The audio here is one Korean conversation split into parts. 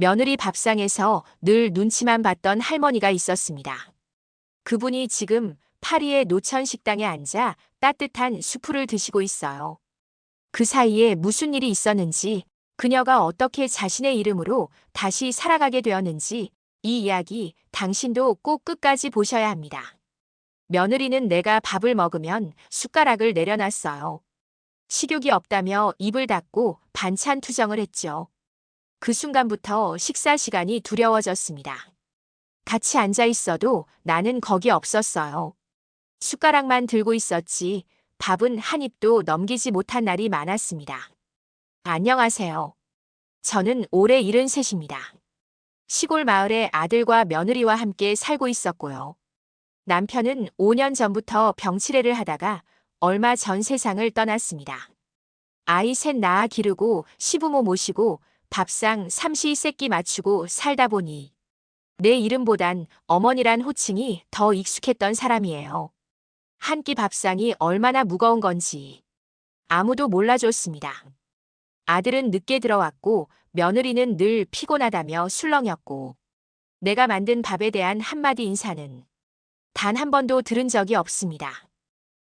며느리 밥상에서 늘 눈치만 봤던 할머니가 있었습니다. 그분이 지금 파리의 노천 식당에 앉아 따뜻한 수프를 드시고 있어요. 그 사이에 무슨 일이 있었는지, 그녀가 어떻게 자신의 이름으로 다시 살아가게 되었는지, 이 이야기 당신도 꼭 끝까지 보셔야 합니다. 며느리는 내가 밥을 먹으면 숟가락을 내려놨어요. 식욕이 없다며 입을 닫고 반찬 투정을 했죠. 그 순간부터 식사 시간이 두려워졌습니다. 같이 앉아 있어도 나는 거기 없었어요. 숟가락만 들고 있었지 밥은 한 입도 넘기지 못한 날이 많았습니다. 안녕하세요. 저는 올해 73입니다. 시골 마을에 아들과 며느리와 함께 살고 있었고요. 남편은 5년 전부터 병치레를 하다가 얼마 전 세상을 떠났습니다. 아이 셋 낳아 기르고 시부모 모시고 밥상 삼시세끼 맞추고 살다 보니 내 이름보단 어머니란 호칭이 더 익숙했던 사람이에요. 한 끼 밥상이 얼마나 무거운 건지 아무도 몰라줬습니다. 아들은 늦게 들어왔고 며느리는 늘 피곤하다며 술렁였고 내가 만든 밥에 대한 한마디 인사는 단 한 번도 들은 적이 없습니다.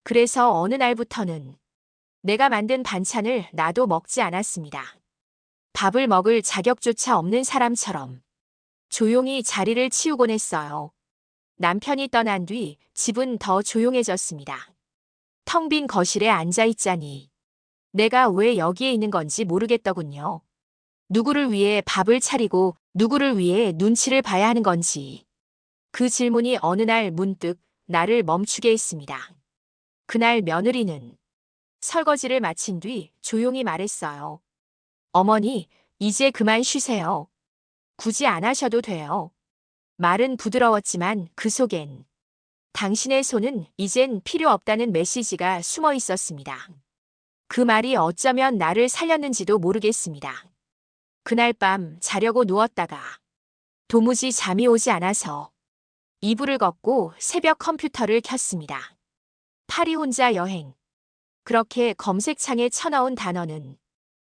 그래서 어느 날부터는 내가 만든 반찬을 나도 먹지 않았습니다. 밥을 먹을 자격조차 없는 사람처럼 조용히 자리를 치우곤 했어요. 남편이 떠난 뒤 집은 더 조용해졌습니다. 텅 빈 거실에 앉아 있자니 내가 왜 여기에 있는 건지 모르겠더군요. 누구를 위해 밥을 차리고 누구를 위해 눈치를 봐야 하는 건지. 그 질문이 어느 날 문득 나를 멈추게 했습니다. 그날 며느리는 설거지를 마친 뒤 조용히 말했어요. 어머니, 이제 그만 쉬세요. 굳이 안 하셔도 돼요. 말은 부드러웠지만 그 속엔 당신의 손은 이젠 필요 없다는 메시지가 숨어 있었습니다. 그 말이 어쩌면 나를 살렸는지도 모르겠습니다. 그날 밤 자려고 누웠다가 도무지 잠이 오지 않아서 이불을 걷고 새벽 컴퓨터를 켰습니다. 파리 혼자 여행. 그렇게 검색창에 쳐넣은 단어는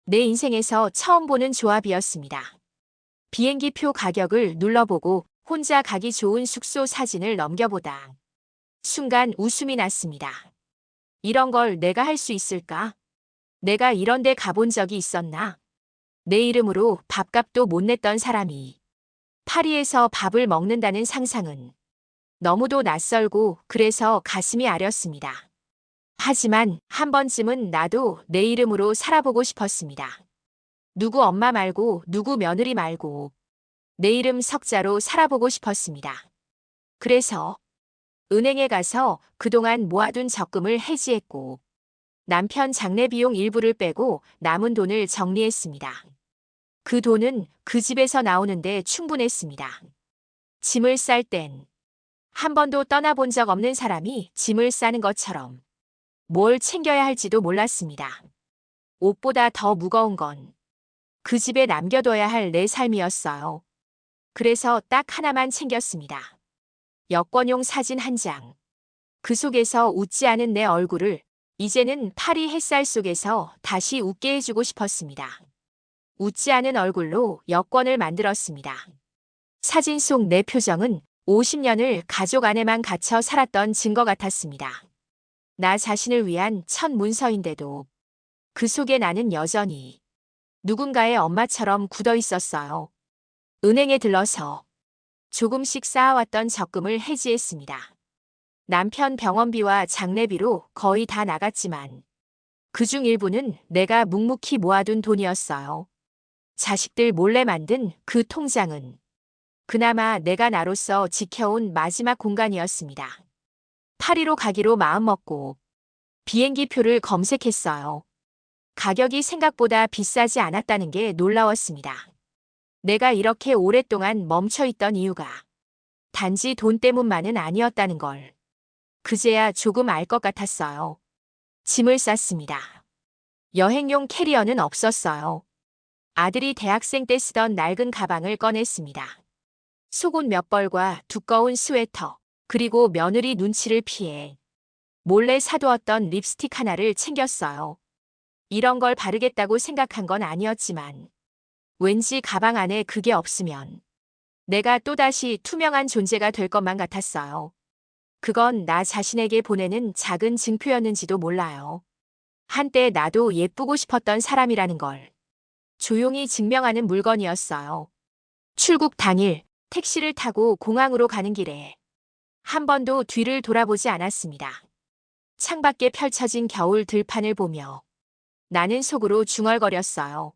내 인생에서 처음 보는 조합이었습니다. 비행기 표 가격을 눌러보고 혼자 가기 좋은 숙소 사진을 넘겨보다. 순간 웃음이 났습니다. 이런 걸 내가 할 수 있을까? 내가 이런 데 가본 적이 있었나? 내 이름으로 밥값도 못 냈던 사람이 파리에서 밥을 먹는다는 상상은 너무도 낯설고 그래서 가슴이 아렸습니다. 하지만 한 번쯤은 나도 내 이름으로 살아보고 싶었습니다. 누구 엄마 말고 누구 며느리 말고 내 이름 석자로 살아보고 싶었습니다. 그래서 은행에 가서 그동안 모아둔 적금을 해지했고 남편 장례 비용 일부를 빼고 남은 돈을 정리했습니다. 그 돈은 그 집에서 나오는데 충분했습니다. 짐을 쌀 땐 한 번도 떠나본 적 없는 사람이 짐을 싸는 것처럼 뭘 챙겨야 할지도 몰랐습니다. 옷보다 더 무거운 건 그 집에 남겨둬야 할 내 삶이었어요. 그래서 딱 하나만 챙겼습니다. 여권용 사진 한 장. 그 속에서 웃지 않은 내 얼굴을 이제는 파리 햇살 속에서 다시 웃게 해주고 싶었습니다. 웃지 않은 얼굴로 여권을 만들었습니다. 사진 속 내 표정은 50년을 가족 안에만 갇혀 살았던 증거 같았습니다. 나 자신을 위한 첫 문서인데도 그 속에 나는 여전히 누군가의 엄마처럼 굳어 있었어요. 은행에 들러서 조금씩 쌓아왔던 적금을 해지했습니다. 남편 병원비와 장례비로 거의 다 나갔지만 그중 일부는 내가 묵묵히 모아둔 돈이었어요. 자식들 몰래 만든 그 통장은 그나마 내가 나로서 지켜온 마지막 공간이었습니다. 파리로 가기로 마음먹고 비행기 표를 검색했어요. 가격이 생각보다 비싸지 않았다는 게 놀라웠습니다. 내가 이렇게 오랫동안 멈춰 있던 이유가 단지 돈 때문만은 아니었다는 걸 그제야 조금 알 것 같았어요. 짐을 쌌습니다. 여행용 캐리어는 없었어요. 아들이 대학생 때 쓰던 낡은 가방을 꺼냈습니다. 속옷 몇 벌과 두꺼운 스웨터, 그리고 며느리 눈치를 피해 몰래 사두었던 립스틱 하나를 챙겼어요. 이런 걸 바르겠다고 생각한 건 아니었지만 왠지 가방 안에 그게 없으면 내가 또다시 투명한 존재가 될 것만 같았어요. 그건 나 자신에게 보내는 작은 증표였는지도 몰라요. 한때 나도 예쁘고 싶었던 사람이라는 걸 조용히 증명하는 물건이었어요. 출국 당일 택시를 타고 공항으로 가는 길에 한 번도 뒤를 돌아보지 않았습니다. 창밖에 펼쳐진 겨울 들판을 보며 나는 속으로 중얼거렸어요.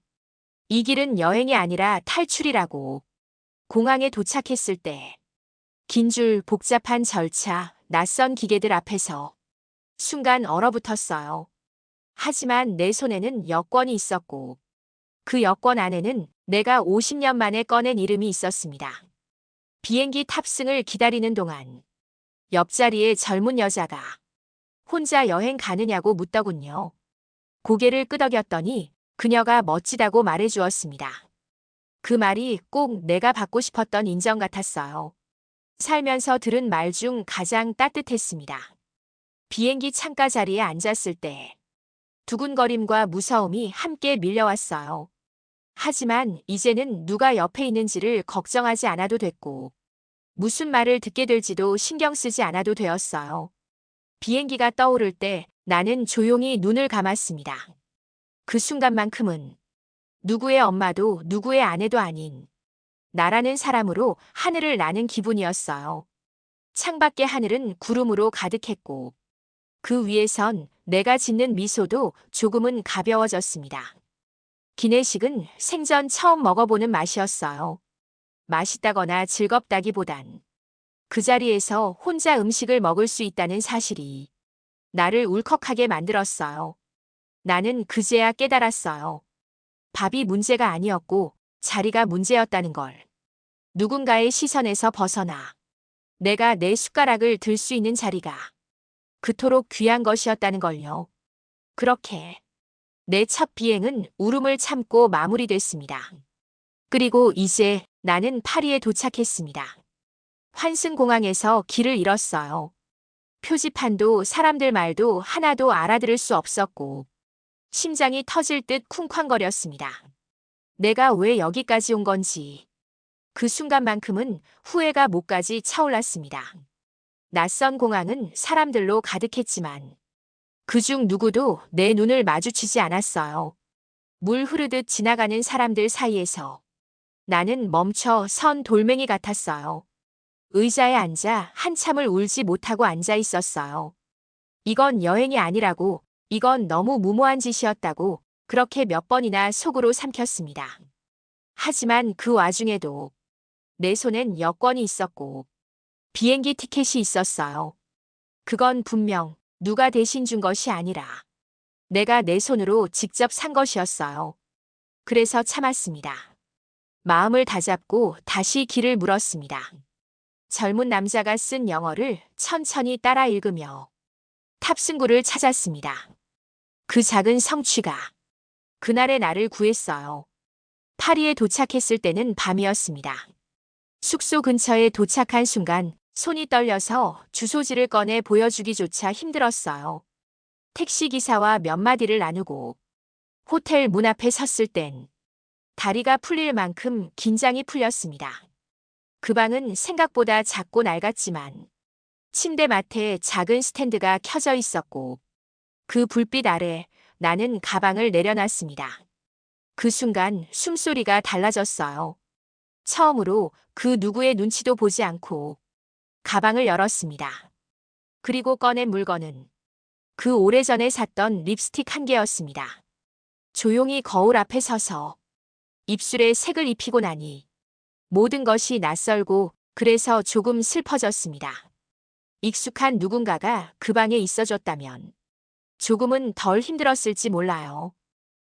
이 길은 여행이 아니라 탈출이라고. 공항에 도착했을 때 긴 줄 복잡한 절차, 낯선 기계들 앞에서 순간 얼어붙었어요. 하지만 내 손에는 여권이 있었고 그 여권 안에는 내가 50년 만에 꺼낸 이름이 있었습니다. 비행기 탑승을 기다리는 동안 옆자리에 젊은 여자가 혼자 여행 가느냐고 묻더군요. 고개를 끄덕였더니 그녀가 멋지다고 말해주었습니다. 그 말이 꼭 내가 받고 싶었던 인정 같았어요. 살면서 들은 말 중 가장 따뜻했습니다. 비행기 창가 자리에 앉았을 때 두근거림과 무서움이 함께 밀려왔어요. 하지만 이제는 누가 옆에 있는지를 걱정하지 않아도 됐고, 무슨 말을 듣게 될지도 신경 쓰지 않아도 되었어요. 비행기가 떠오를 때 나는 조용히 눈을 감았습니다. 그 순간만큼은 누구의 엄마도 누구의 아내도 아닌 나라는 사람으로 하늘을 나는 기분이었어요. 창밖의 하늘은 구름으로 가득했고 그 위에선 내가 짓는 미소도 조금은 가벼워졌습니다. 기내식은 생전 처음 먹어보는 맛이었어요. 맛있다거나 즐겁다기보단 그 자리에서 혼자 음식을 먹을 수 있다는 사실이 나를 울컥하게 만들었어요. 나는 그제야 깨달았어요. 밥이 문제가 아니었고 자리가 문제였다는 걸. 누군가의 시선에서 벗어나 내가 내 숟가락을 들 수 있는 자리가 그토록 귀한 것이었다는 걸요. 그렇게 내 첫 비행은 울음을 참고 마무리됐습니다. 그리고 이제 나는 파리에 도착했습니다. 환승공항에서 길을 잃었어요. 표지판도 사람들 말도 하나도 알아들을 수 없었고 심장이 터질 듯 쿵쾅거렸습니다. 내가 왜 여기까지 온 건지 그 순간만큼은 후회가 목까지 차올랐습니다. 낯선 공항은 사람들로 가득했지만 그중 누구도 내 눈을 마주치지 않았어요. 물 흐르듯 지나가는 사람들 사이에서 나는 멈춰 선 돌멩이 같았어요. 의자에 앉아 한참을 울지 못하고 앉아 있었어요. 이건 여행이 아니라고, 이건 너무 무모한 짓이었다고 그렇게 몇 번이나 속으로 삼켰습니다. 하지만 그 와중에도 내 손엔 여권이 있었고 비행기 티켓이 있었어요. 그건 분명 누가 대신 준 것이 아니라 내가 내 손으로 직접 산 것이었어요. 그래서 참았습니다. 마음을 다잡고 다시 길을 물었습니다. 젊은 남자가 쓴 영어를 천천히 따라 읽으며 탑승구를 찾았습니다. 그 작은 성취가 그날의 나를 구했어요. 파리에 도착했을 때는 밤이었습니다. 숙소 근처에 도착한 순간 손이 떨려서 주소지를 꺼내 보여주기조차 힘들었어요. 택시기사와 몇 마디를 나누고 호텔 문 앞에 섰을 땐 다리가 풀릴 만큼 긴장이 풀렸습니다. 그 방은 생각보다 작고 낡았지만 침대 맡에 작은 스탠드가 켜져 있었고 그 불빛 아래 나는 가방을 내려놨습니다. 그 순간 숨소리가 달라졌어요. 처음으로 그 누구의 눈치도 보지 않고 가방을 열었습니다. 그리고 꺼낸 물건은 그 오래전에 샀던 립스틱 한 개였습니다. 조용히 거울 앞에 서서 입술에 색을 입히고 나니 모든 것이 낯설고 그래서 조금 슬퍼졌습니다. 익숙한 누군가가 그 방에 있어줬다면 조금은 덜 힘들었을지 몰라요.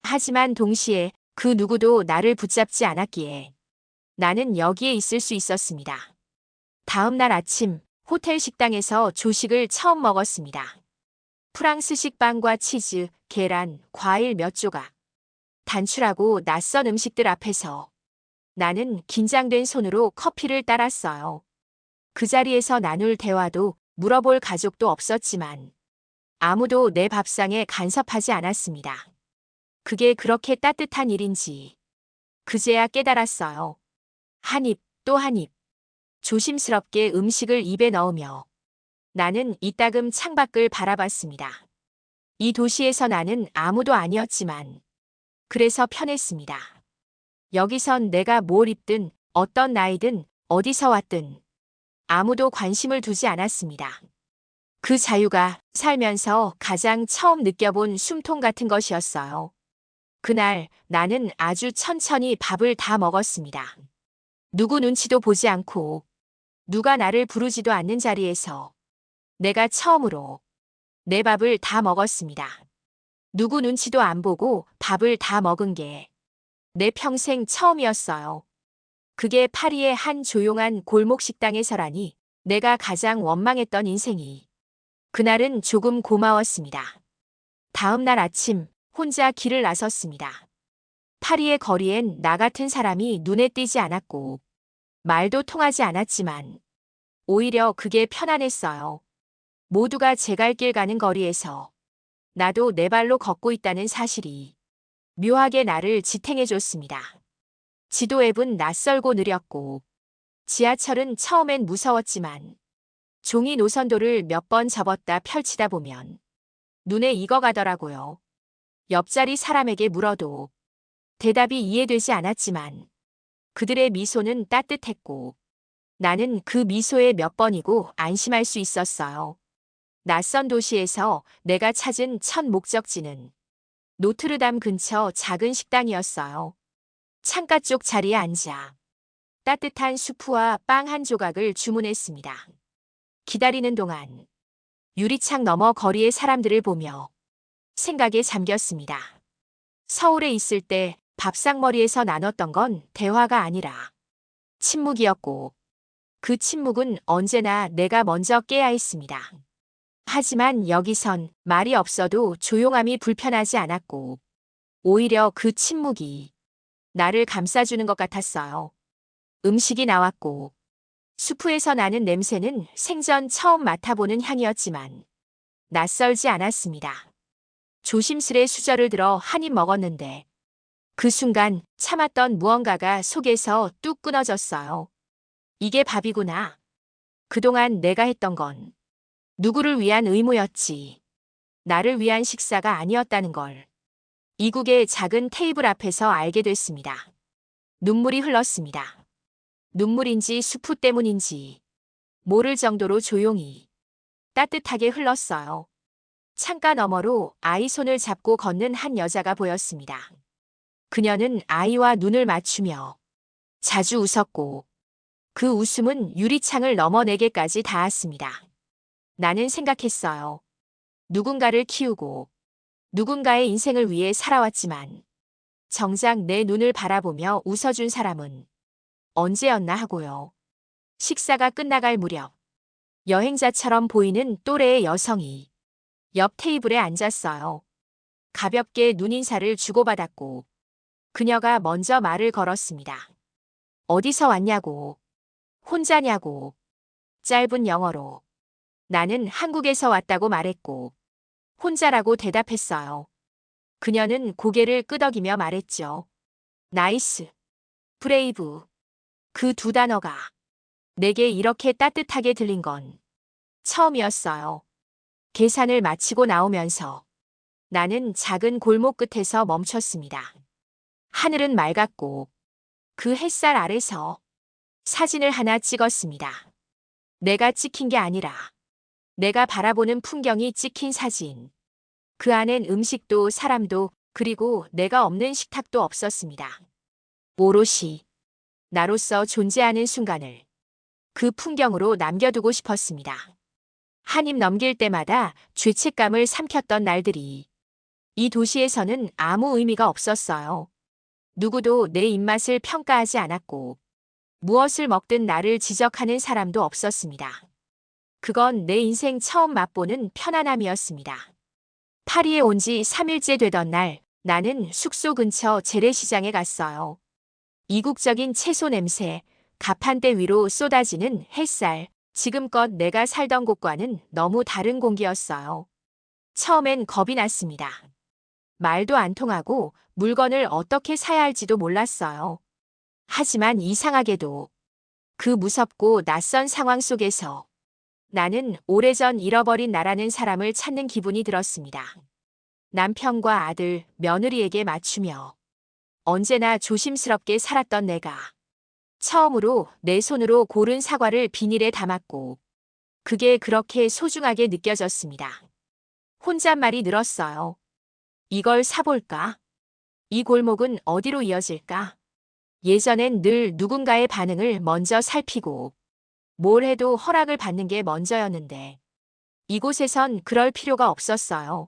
하지만 동시에 그 누구도 나를 붙잡지 않았기에 나는 여기에 있을 수 있었습니다. 다음 날 아침 호텔 식당에서 조식을 처음 먹었습니다. 프랑스식 빵과 치즈, 계란, 과일 몇 조각. 단출하고 낯선 음식들 앞에서 나는 긴장된 손으로 커피를 따랐어요. 그 자리에서 나눌 대화도 물어볼 가족도 없었지만 아무도 내 밥상에 간섭하지 않았습니다. 그게 그렇게 따뜻한 일인지 그제야 깨달았어요. 한 입, 또 한 입. 조심스럽게 음식을 입에 넣으며 나는 이따금 창밖을 바라봤습니다. 이 도시에서 나는 아무도 아니었지만 그래서 편했습니다. 여기선 내가 뭘 입든 어떤 나이든 어디서 왔든 아무도 관심을 두지 않았습니다. 그 자유가 살면서 가장 처음 느껴본 숨통 같은 것이었어요. 그날 나는 아주 천천히 밥을 다 먹었습니다. 누구 눈치도 보지 않고 누가 나를 부르지도 않는 자리에서 내가 처음으로 내 밥을 다 먹었습니다. 누구 눈치도 안 보고 밥을 다 먹은 게 내 평생 처음이었어요. 그게 파리의 한 조용한 골목 식당에서라니 내가 가장 원망했던 인생이 그날은 조금 고마웠습니다. 다음 날 아침 혼자 길을 나섰습니다. 파리의 거리엔 나 같은 사람이 눈에 띄지 않았고 말도 통하지 않았지만 오히려 그게 편안했어요. 모두가 제 갈 길 가는 거리에서 나도 내 발로 걷고 있다는 사실이 묘하게 나를 지탱해줬습니다. 지도 앱은 낯설고 느렸고 지하철은 처음엔 무서웠지만 종이 노선도를 몇 번 접었다 펼치다 보면 눈에 익어가더라고요. 옆자리 사람에게 물어도 대답이 이해되지 않았지만 그들의 미소는 따뜻했고 나는 그 미소에 몇 번이고 안심할 수 있었어요. 낯선 도시에서 내가 찾은 첫 목적지는 노트르담 근처 작은 식당이었어요. 창가 쪽 자리에 앉아 따뜻한 수프와 빵 한 조각을 주문했습니다. 기다리는 동안 유리창 너머 거리의 사람들을 보며 생각에 잠겼습니다. 서울에 있을 때 밥상머리에서 나눴던 건 대화가 아니라 침묵이었고 그 침묵은 언제나 내가 먼저 깨야 했습니다. 하지만 여기선 말이 없어도 조용함이 불편하지 않았고 오히려 그 침묵이 나를 감싸주는 것 같았어요. 음식이 나왔고 수프에서 나는 냄새는 생전 처음 맡아보는 향이었지만 낯설지 않았습니다. 조심스레 수저를 들어 한 입 먹었는데 그 순간 참았던 무언가가 속에서 뚝 끊어졌어요. 이게 밥이구나. 그동안 내가 했던 건 누구를 위한 의무였지. 나를 위한 식사가 아니었다는 걸. 이국의 작은 테이블 앞에서 알게 됐습니다. 눈물이 흘렀습니다. 눈물인지 수프 때문인지 모를 정도로 조용히 따뜻하게 흘렀어요. 창가 너머로 아이 손을 잡고 걷는 한 여자가 보였습니다. 그녀는 아이와 눈을 맞추며 자주 웃었고 그 웃음은 유리창을 넘어 내게까지 닿았습니다. 나는 생각했어요. 누군가를 키우고 누군가의 인생을 위해 살아왔지만 정작 내 눈을 바라보며 웃어준 사람은 언제였나 하고요. 식사가 끝나갈 무렵 여행자처럼 보이는 또래의 여성이 옆 테이블에 앉았어요. 가볍게 눈인사를 주고받았고 그녀가 먼저 말을 걸었습니다. 어디서 왔냐고, 혼자냐고, 짧은 영어로 나는 한국에서 왔다고 말했고, 혼자라고 대답했어요. 그녀는 고개를 끄덕이며 말했죠. 나이스, 브레이브. 그 두 단어가 내게 이렇게 따뜻하게 들린 건 처음이었어요. 계산을 마치고 나오면서 나는 작은 골목 끝에서 멈췄습니다. 하늘은 맑았고 그 햇살 아래서 사진을 하나 찍었습니다. 내가 찍힌 게 아니라 내가 바라보는 풍경이 찍힌 사진. 그 안엔 음식도 사람도 그리고 내가 없는 식탁도 없었습니다. 오롯이 나로서 존재하는 순간을 그 풍경으로 남겨두고 싶었습니다. 한 입 넘길 때마다 죄책감을 삼켰던 날들이 이 도시에서는 아무 의미가 없었어요. 누구도 내 입맛을 평가하지 않았고 무엇을 먹든 나를 지적하는 사람도 없었습니다. 그건 내 인생 처음 맛보는 편안함이었습니다. 파리에 온 지 3일째 되던 날 나는 숙소 근처 재래시장에 갔어요. 이국적인 채소 냄새, 가판대 위로 쏟아지는 햇살, 지금껏 내가 살던 곳과는 너무 다른 공기였어요. 처음엔 겁이 났습니다. 말도 안 통하고 물건을 어떻게 사야 할지도 몰랐어요. 하지만 이상하게도 그 무섭고 낯선 상황 속에서 나는 오래전 잃어버린 나라는 사람을 찾는 기분이 들었습니다. 남편과 아들, 며느리에게 맞추며 언제나 조심스럽게 살았던 내가 처음으로 내 손으로 고른 사과를 비닐에 담았고 그게 그렇게 소중하게 느껴졌습니다. 혼잣말이 늘었어요. 이걸 사볼까? 이 골목은 어디로 이어질까? 예전엔 늘 누군가의 반응을 먼저 살피고 뭘 해도 허락을 받는 게 먼저였는데 이곳에선 그럴 필요가 없었어요.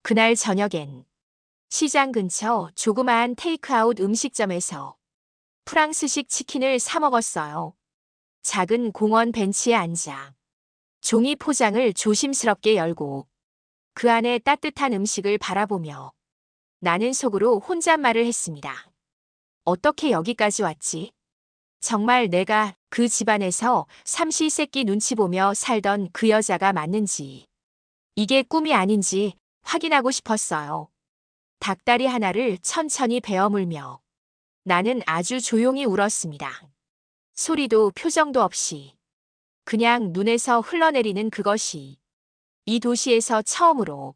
그날 저녁엔 시장 근처 조그마한 테이크아웃 음식점에서 프랑스식 치킨을 사 먹었어요. 작은 공원 벤치에 앉아 종이 포장을 조심스럽게 열고 그 안에 따뜻한 음식을 바라보며 나는 속으로 혼잣말을 했습니다. 어떻게 여기까지 왔지? 정말 내가 그 집안에서 삼시세끼 눈치 보며 살던 그 여자가 맞는지, 이게 꿈이 아닌지 확인하고 싶었어요. 닭다리 하나를 천천히 베어 물며 나는 아주 조용히 울었습니다. 소리도 표정도 없이 그냥 눈에서 흘러내리는 그것이 이 도시에서 처음으로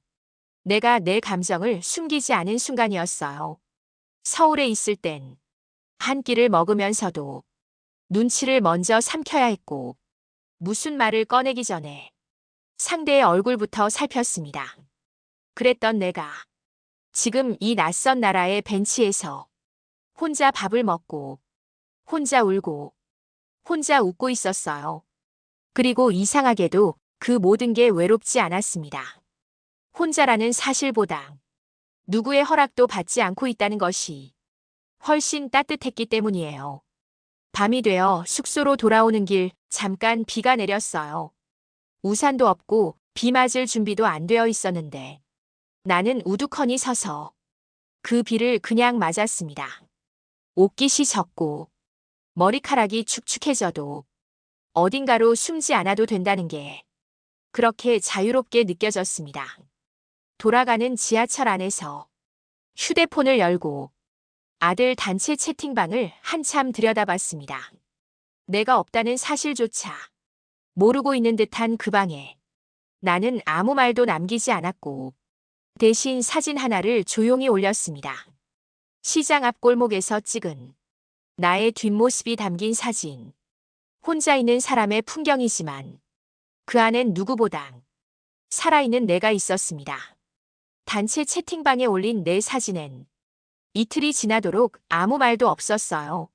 내가 내 감정을 숨기지 않은 순간이었어요. 서울에 있을 땐 한 끼를 먹으면서도 눈치를 먼저 삼켜야 했고 무슨 말을 꺼내기 전에 상대의 얼굴부터 살폈습니다. 그랬던 내가 지금 이 낯선 나라의 벤치에서 혼자 밥을 먹고 혼자 울고 혼자 웃고 있었어요. 그리고 이상하게도 그 모든 게 외롭지 않았습니다. 혼자라는 사실보다 누구의 허락도 받지 않고 있다는 것이 훨씬 따뜻했기 때문이에요. 밤이 되어 숙소로 돌아오는 길 잠깐 비가 내렸어요. 우산도 없고 비 맞을 준비도 안 되어 있었는데 나는 우두커니 서서 그 비를 그냥 맞았습니다. 옷깃이 젖고 머리카락이 축축해져도 어딘가로 숨지 않아도 된다는 게 그렇게 자유롭게 느껴졌습니다. 돌아가는 지하철 안에서 휴대폰을 열고 아들 단체 채팅방을 한참 들여다봤습니다. 내가 없다는 사실조차 모르고 있는 듯한 그 방에 나는 아무 말도 남기지 않았고 대신 사진 하나를 조용히 올렸습니다. 시장 앞 골목에서 찍은 나의 뒷모습이 담긴 사진. 혼자 있는 사람의 풍경이지만 그 안엔 누구보다 살아있는 내가 있었습니다. 단체 채팅방에 올린 내 사진엔 이틀이 지나도록 아무 말도 없었어요.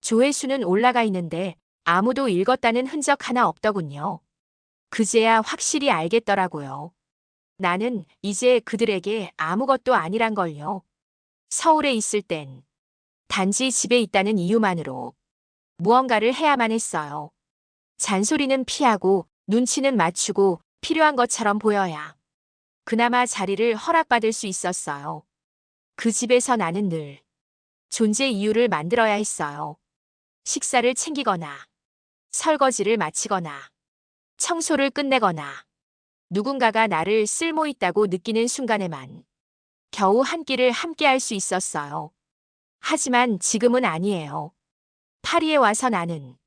조회수는 올라가 있는데 아무도 읽었다는 흔적 하나 없더군요. 그제야 확실히 알겠더라고요. 나는 이제 그들에게 아무것도 아니란 걸요. 서울에 있을 땐 단지 집에 있다는 이유만으로 무언가를 해야만 했어요. 잔소리는 피하고 눈치는 맞추고 필요한 것처럼 보여야 그나마 자리를 허락받을 수 있었어요. 그 집에서 나는 늘 존재 이유를 만들어야 했어요. 식사를 챙기거나 설거지를 마치거나 청소를 끝내거나 누군가가 나를 쓸모 있다고 느끼는 순간에만 겨우 한 끼를 함께 할 수 있었어요. 하지만 지금은 아니에요. 파리에 와서 나는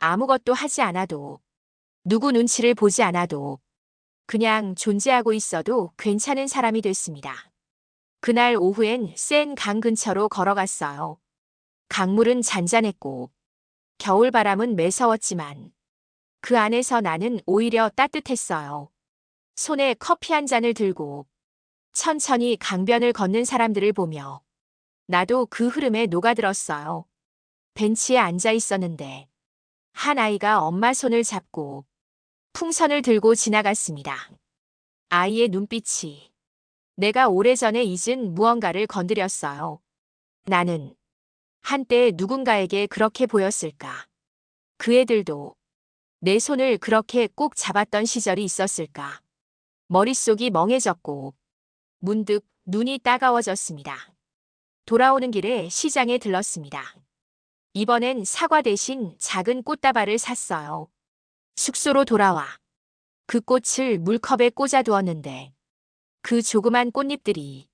아무것도 하지 않아도 누구 눈치를 보지 않아도 그냥 존재하고 있어도 괜찮은 사람이 됐습니다. 그날 오후엔 센 강 근처로 걸어갔어요. 강물은 잔잔했고 겨울바람은 매서웠지만 그 안에서 나는 오히려 따뜻했어요. 손에 커피 한 잔을 들고 천천히 강변을 걷는 사람들을 보며 나도 그 흐름에 녹아들었어요. 벤치에 앉아 있었는데 한 아이가 엄마 손을 잡고 풍선을 들고 지나갔습니다. 아이의 눈빛이 내가 오래전에 잊은 무언가를 건드렸어요. 나는 한때 누군가에게 그렇게 보였을까? 그 애들도 내 손을 그렇게 꼭 잡았던 시절이 있었을까? 머릿속이 멍해졌고 문득 눈이 따가워졌습니다. 돌아오는 길에 시장에 들렀습니다. 이번엔 사과 대신 작은 꽃다발을 샀어요. 숙소로 돌아와 그 꽃을 물컵에 꽂아두었는데 그 조그만 꽃잎들이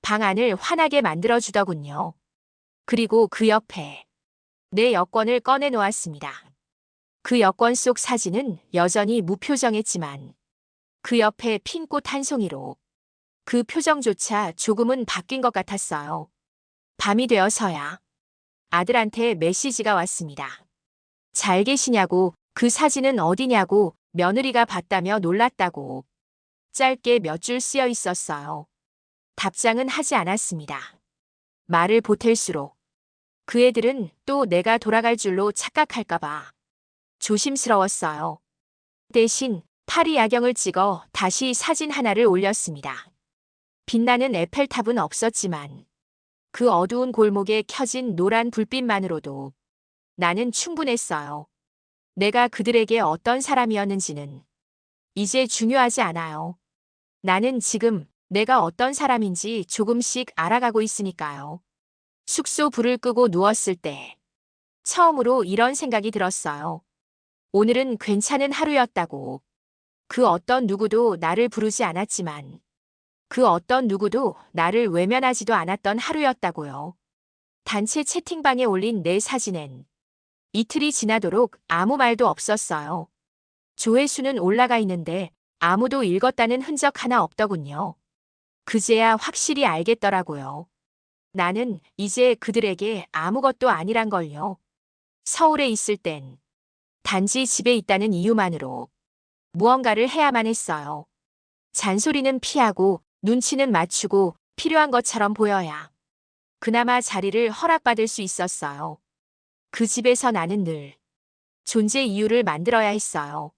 방 안을 환하게 만들어주더군요. 그리고 그 옆에 내 여권을 꺼내 놓았습니다. 그 여권 속 사진은 여전히 무표정했지만 그 옆에 핀 꽃 한 송이로 그 표정조차 조금은 바뀐 것 같았어요. 밤이 되어서야 아들한테 메시지가 왔습니다. 잘 계시냐고 그 사진은 어디냐고 며느리가 봤다며 놀랐다고 짧게 몇 줄 쓰여 있었어요. 답장은 하지 않았습니다. 말을 보탤수록 그 애들은 또 내가 돌아갈 줄로 착각할까봐 조심스러웠어요. 대신 파리 야경을 찍어 다시 사진 하나를 올렸습니다. 빛나는 에펠탑은 없었지만 그 어두운 골목에 켜진 노란 불빛만으로도 나는 충분했어요. 내가 그들에게 어떤 사람이었는지는 이제 중요하지 않아요. 나는 지금 내가 어떤 사람인지 조금씩 알아가고 있으니까요. 숙소 불을 끄고 누웠을 때 처음으로 이런 생각이 들었어요. 오늘은 괜찮은 하루였다고. 그 어떤 누구도 나를 부르지 않았지만 그 어떤 누구도 나를 외면하지도 않았던 하루였다고요. 단체 채팅방에 올린 내 사진엔 이틀이 지나도록 아무 말도 없었어요. 조회수는 올라가 있는데 아무도 읽었다는 흔적 하나 없더군요. 그제야 확실히 알겠더라고요. 나는 이제 그들에게 아무것도 아니란 걸요. 서울에 있을 땐 단지 집에 있다는 이유만으로 무언가를 해야만 했어요. 잔소리는 피하고 눈치는 맞추고 필요한 것처럼 보여야 그나마 자리를 허락받을 수 있었어요. 그 집에서 나는 늘 존재 이유를 만들어야 했어요.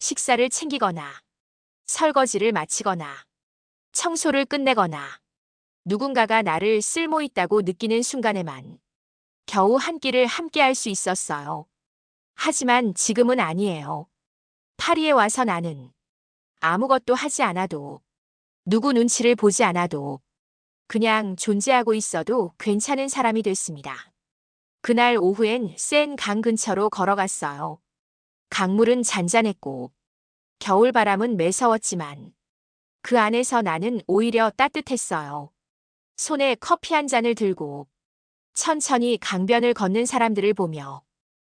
식사를 챙기거나 설거지를 마치거나 청소를 끝내거나 누군가가 나를 쓸모 있다고 느끼는 순간에만 겨우 한 끼를 함께 할 수 있었어요. 하지만 지금은 아니에요. 파리에 와서 나는 아무것도 하지 않아도 누구 눈치를 보지 않아도 그냥 존재하고 있어도 괜찮은 사람이 됐습니다. 그날 오후엔 센 강 근처로 걸어갔어요. 강물은 잔잔했고 겨울바람은 매서웠지만 그 안에서 나는 오히려 따뜻했어요. 손에 커피 한 잔을 들고 천천히 강변을 걷는 사람들을 보며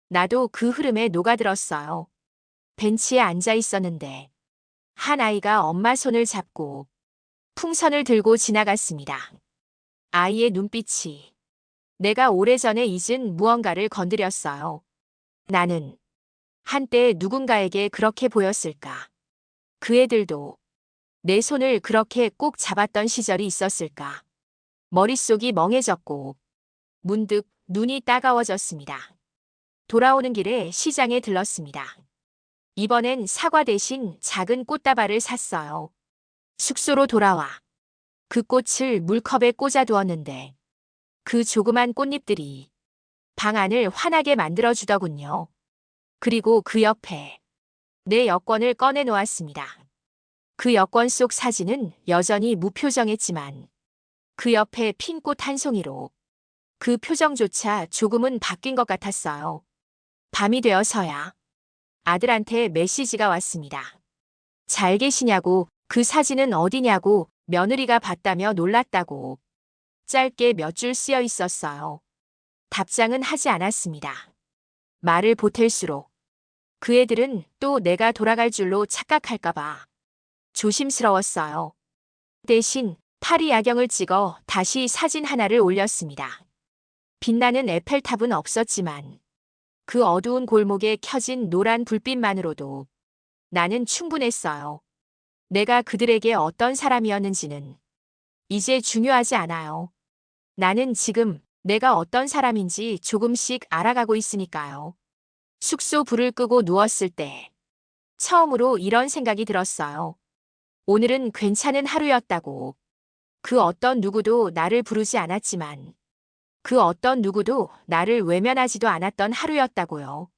나도 그 흐름에 녹아들었어요. 벤치에 앉아 있었는데 한 아이가 엄마 손을 잡고 풍선을 들고 지나갔습니다. 아이의 눈빛이 내가 오래전에 잊은 무언가를 건드렸어요. 나는 한때 누군가에게 그렇게 보였을까? 그 애들도 내 손을 그렇게 꼭 잡았던 시절이 있었을까? 머릿속이 멍해졌고 문득 눈이 따가워졌습니다. 돌아오는 길에 시장에 들렀습니다. 이번엔 사과 대신 작은 꽃다발을 샀어요. 숙소로 돌아와 그 꽃을 물컵에 꽂아두었는데 그 조그만 꽃잎들이 방 안을 환하게 만들어주더군요. 그리고 그 옆에 내 여권을 꺼내 놓았습니다. 그 여권 속 사진은 여전히 무표정했지만 그 옆에 핀 꽃 한 송이로 그 표정조차 조금은 바뀐 것 같았어요. 밤이 되어서야 아들한테 메시지가 왔습니다. 잘 계시냐고 그 사진은 어디냐고 며느리가 봤다며 놀랐다고 짧게 몇 줄 쓰여 있었어요. 답장은 하지 않았습니다. 말을 보탤수록 그 애들은 또 내가 돌아갈 줄로 착각할까봐 조심스러웠어요. 대신 파리 야경을 찍어 다시 사진 하나를 올렸습니다. 빛나는 에펠탑은 없었지만 그 어두운 골목에 켜진 노란 불빛만으로도 나는 충분했어요. 내가 그들에게 어떤 사람이었는지는 이제 중요하지 않아요. 나는 지금 내가 어떤 사람인지 조금씩 알아가고 있으니까요. 숙소 불을 끄고 누웠을 때 처음으로 이런 생각이 들었어요. 오늘은 괜찮은 하루였다고. 그 어떤 누구도 나를 부르지 않았지만 그 어떤 누구도 나를 외면하지도 않았던 하루였다고요.